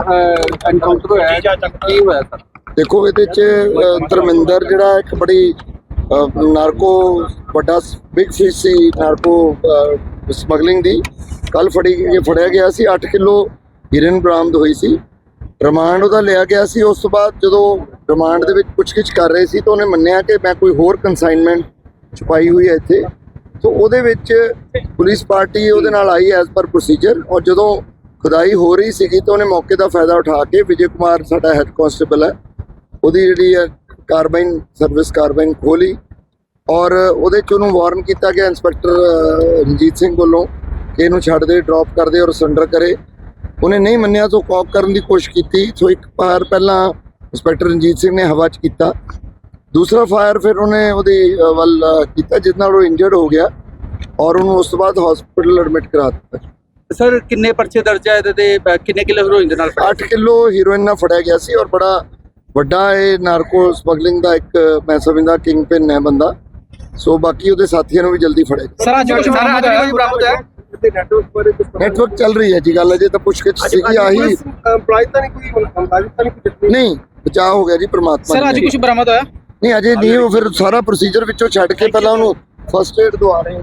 Encounter ਹੋਇਆ ਹੈ, ਕੀ ਹੋਇਆ ਸਰ? ਦੇਖੋ ਇਹਦੇ ਚ ਧਰਮਿੰਦਰ ਜਿਹੜਾ ਇੱਕ ਬੜੀ ਨਾਰਕੋ ਵੱਡਾ ਬਿਗ ਫਿਸ਼ ਸੀ ਨਾਰਕੋ ਸਮਗਲਿੰਗ ਦੀ। ਕੱਲ ਫੜੀ ਇਹ ਫੜਿਆ ਗਿਆ ਸੀ 8 ਕਿਲੋ ਹੀਰਨ ਬਰਾਮਦ ਹੋਈ ਸੀ। ਰਿਮਾਂਡ ਉਹਦਾ ਲਿਆ ਗਿਆ ਸੀ ਉਸ ਤੋਂ ਬਾਅਦ ਜਦੋਂ ਰਿਮਾਂਡ ਦੇ ਵਿੱਚ ਪੁੱਛਗਿੱਛ ਕਰ ਰਹੇ ਸੀ ਤਾਂ ਉਹਨੇ ਮੰਨਿਆ ਕਿ ਮੈਂ ਕੋਈ ਹੋਰ ਕਨਸਾਈਨਮੈਂਟ ਛੁਪਾਈ ਹੋਈ ਹੈ ਇੱਥੇ। ਸੋ ਉਹਦੇ ਵਿੱਚ ਪੁਲਿਸ ਪਾਰਟੀ ਉਹਦੇ ਨਾਲ ਆਈ ਐਜ਼ ਪਰ ਪ੍ਰੋਸੀਜਰ ਔਰ ਜਦੋਂ ਖੁਦਾਈ ਹੋ ਰਹੀ ਸੀਗੀ ਤਾਂ ਉਹਨੇ ਮੌਕੇ ਦਾ ਫਾਇਦਾ ਉਠਾ ਕੇ ਵਿਜੇ ਕੁਮਾਰ ਸਾਡਾ ਹੈੱਡ ਕਾਂਸਟੇਬਲ ਹੈ। ਉਹਦੀ ਜਿਹੜੀ ਹੈ ਕਾਰਬਾਈਨ ਸਰਵਿਸ ਕਾਰਬਾਈਨ ਖੋਲੀ ਔਰ ਉਹਦੇ ਚ ਉਹਨੂੰ ਵਾਰਨ ਕੀਤਾ ਗਿਆ ਇੰਸਪੈਕਟਰ ਰਣਜੀਤ ਸਿੰਘ ਵੱਲੋਂ ਕਿ ਇਹਨੂੰ ਛੱਡ ਦੇ ਡ੍ਰੌਪ ਕਰ ਦੇ ਔਰ ਸਰੈਂਡਰ ਕਰੇ। ਉਹਨੇ ਨਹੀਂ ਮੰਨਿਆ ਤਾਂ ਕੌਪ ਕਰਨ ਦੀ ਕੋਸ਼ਿਸ਼ ਕੀਤੀ। ਸੋ ਇੱਕ ਫਾਇਰ ਪਹਿਲਾਂ ਇੰਸਪੈਕਟਰ ਰਣਜੀਤ ਸਿੰਘ ਨੇ ਹਵਾ 'ਚ ਕੀਤਾ। ਦੂਸਰਾ ਫਾਇਰ ਫਿਰ ਉਹਨੇ ਉਹਦੀ ਵੱਲ ਕੀਤਾ ਜਿਸ ਨਾਲ ਉਹ ਇੰਜਰਡ ਹੋ ਗਿਆ ਔਰ ਉਹਨੂੰ ਉਸ ਤੋਂ ਬਾਅਦ ਹਸਪੀਟਲ ਐਡਮਿਟ ਕਰਾ ਦਿੱਤਾ। ਸਰ ਕਿੰਨੇ ਪਰਚੇ ਦਰਜ ਹੈ ਇਹਦੇ ਤੇ? ਕਿੰਨੇ ਕਿਲੋ ਹੈਰੋਇਨ ਦੇ ਨਾਲ ਫੜਿਆ? 8 ਕਿਲੋ ਹੀਰੋਇਨ ਨਾਲ ਫੜਿਆ ਗਿਆ ਸੀ ਔਰ ਬੜਾ ਵੱਡਾ ਇਹ ਨਾਰਕੋ ਸਮਗਲਿੰਗ ਦਾ ਇੱਕ ਮੈਂ ਸਮਝਦਾ ਕਿੰਗ ਪਿਨ ਹੈ ਬੰਦਾ। ਸੋ ਬਾਕੀ ਉਹਦੇ ਸਾਥੀਆਂ ਨੂੰ ਵੀ ਜਲਦੀ ਫੜੇਗਾ ਸਰ ਅੱਜ ਕੁਝ ਬਰਾਮਦ ਹੋਇਆ? ਬਰਾਮਦ ਹੈ ਨੈਟਵਰਕ ਚੱਲ ਰਹੀ ਹੈ ਜੀ ਗੱਲ ਅਜੇ ਤਾਂ ਪੁੱਛਗਿੱਛ ਸੀਗੀ ਆਹੀ। ਨਹੀਂ ਕੋਈ ਅੰਦਾਜ਼ਿਤ ਤਾਂ ਨਹੀਂ ਕੋਈ ਦਿੱਤੀ ਨਹੀਂ ਬਚਾਅ ਹੋ ਗਿਆ ਜੀ ਪ੍ਰਮਾਤਮਾ ਸਰ ਅੱਜ ਦੀ ਕੁਝ ਬਰਾਮਦ ਹੋਇਆ? ਨਹੀਂ ਅਜੇ ਨਹੀਂ ਉਹ ਫਿਰ ਸਾਰਾ ਪ੍ਰੋਸੀਜਰ ਵਿੱਚੋਂ ਛੱਡ ਕੇ ਪਹਿਲਾਂ ਉਹਨੂੰ ਫਸਟ ਏਡ ਦਵਾ ਰਹੇ ਹਾਂ।